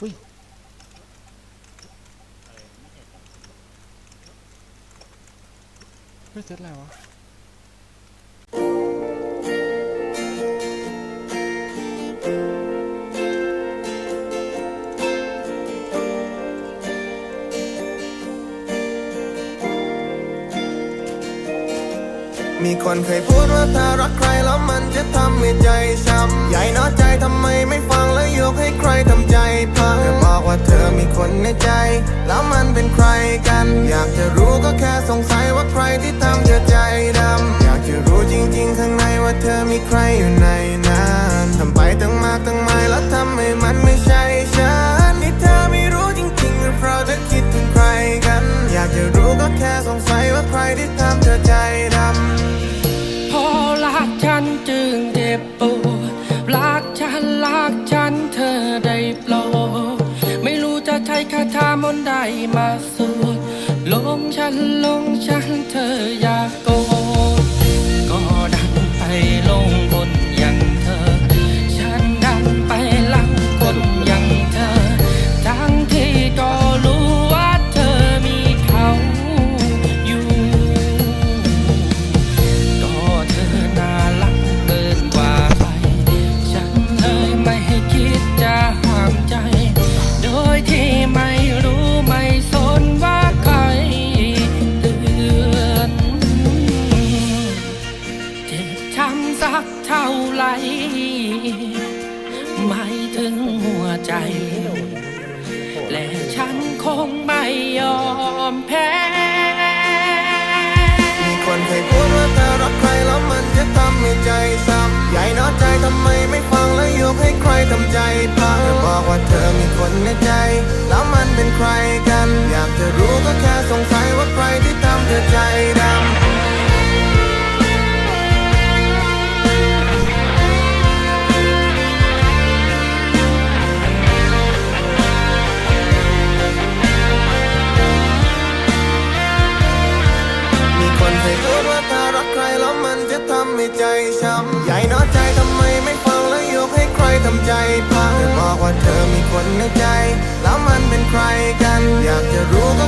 อุ้ยเออไม่ใช่ครับเฮ้ยเซตอะไรวะมีคนเคยพูดว่าถ้ารักใครแล้วมันจะทำให้ใจช้ำใหญ่น้อใจทำไมไม่ฟังแล้วยกให้ใครทำใจ ในใจ แล้วมันเป็นใครกัน อยากจะรู้ก็แค่สงสัยว่าใครที่ทำเธอใจดำอยากจะรู้จริง ๆ ข้างในว่าเธอมีใครอยู่ คนได้มาสวดลงฉันลงฉันเธ ไม่ถึงหัวใจ และฉันคงไม่ยอมแพ้ มีคนเคยพูดว่าถ้ารักใครแล้วมันจะทำให้ใจช้ำใหญ่น้อใจทำไมไม่ฟังแล้วยกให้ใครทำใจพังเธอบอกว่าเธอมีคนในใจ แล้วมันเป็นใครกัน อยากจะรู้ก็แค่ จะทำให้ใจช้ำใหญ่น้อใจทำไมไม่ฟังแล้วยกให้ใครทำใจพังบอกว่าเธอมีคนในใจ แล้วมันเป็นใครกัน อยากจะรู้ก็